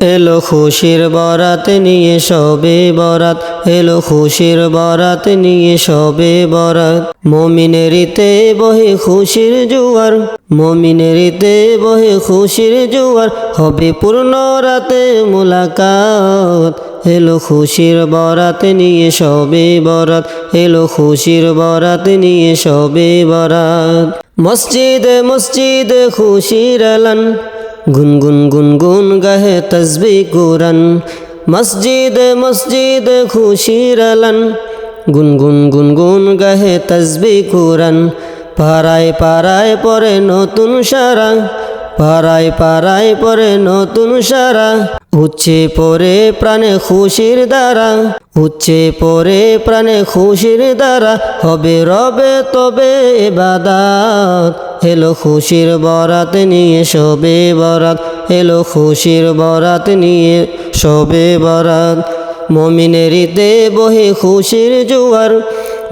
এলো খুশির বরাত নিয়ে সবে বরাত, এলো খুশির বরাত নিয়ে সবে বরাত। মমিনেরিতে বহে খুশির জোয়ার মমিনেরিতে বহে খুশির জোয়ার, হবে পূর্ণ রাতে মুলাকাত। এলো খুশির বরাত নিয়ে সবে বরাত, এলো খুশির বরাত নিয়ে সবে বরাত। মসজিদে মসজিদে খুশির আলান গুনগুন গুনগুন গাহে তসবি কুরন মসজিদ মসজিদ খুশি রলন। গুনগুন গুনগুন গাহে তসবি কুরন পাড়ায় পাড়ায় পরে নতুন সারা। পাড়ায় পাড়ায় পরে নতুন সারা। উচ্চে পরে প্রাণে খুশির দ্বারা, উচ্ছে পরে প্রাণে খুশির দ্বারা, হবে রবে তবে এবাদাত। এলো খুশির বরাত নিয়ে সবে বরাত, এলো খুশির বরাত নিয়ে সবে বরাত। মমিনেরিতে বহে খুশির জোয়ার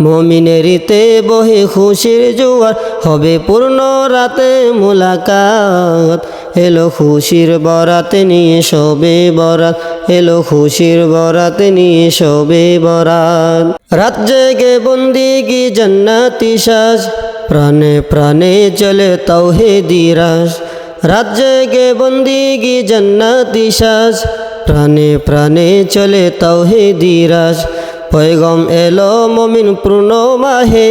মমিনেরিতে বহে খুশির জোয়ার, হবে পূর্ণ রাতে মুলাকাত। এলো খুশির বরাত নিয়ে সবে বরাত, এলো খুশির বরাত নিয়ে সবে বরাত। রাত জেগে বন্দিগি জান্নাতি সাজ, প্রাণে প্রাণে চলে তৌহে দিরাস রাত জেগে বন্দিগি জান্নাতি সাজ, প্রাণে প্রাণে চলে তৌহে দিরাস পয়গম এলো মমিন পূর্ণ মাহে,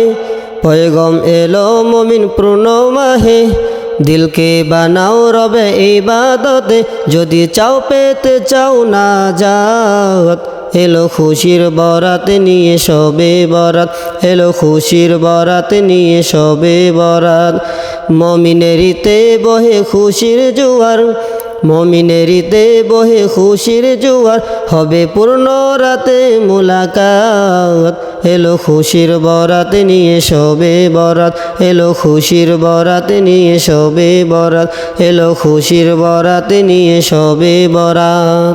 পয়গম এলো মমিন পূর্ণ মাহে দিলকে বানাও রবে ইবাদতে, যদি চাও পেতে চাও না যাত এলো খুশির বরাত নিয়ে সবে বরাত, এলো খুশির বরাত নিয়ে সবে বরাত। মমিনেরিতে বহে খুশির জোয়ার মমিনেরিতে বহে খুশির জোয়ার, হবে পূর্ণ রাতে মুলাকাত। এলো খুশির বরাত নিয়ে সবে বরাত, এলো খুশির বরাত নিয়ে সবে বরাত, এলো খুশির বরাত নিয়ে সবে বরাত।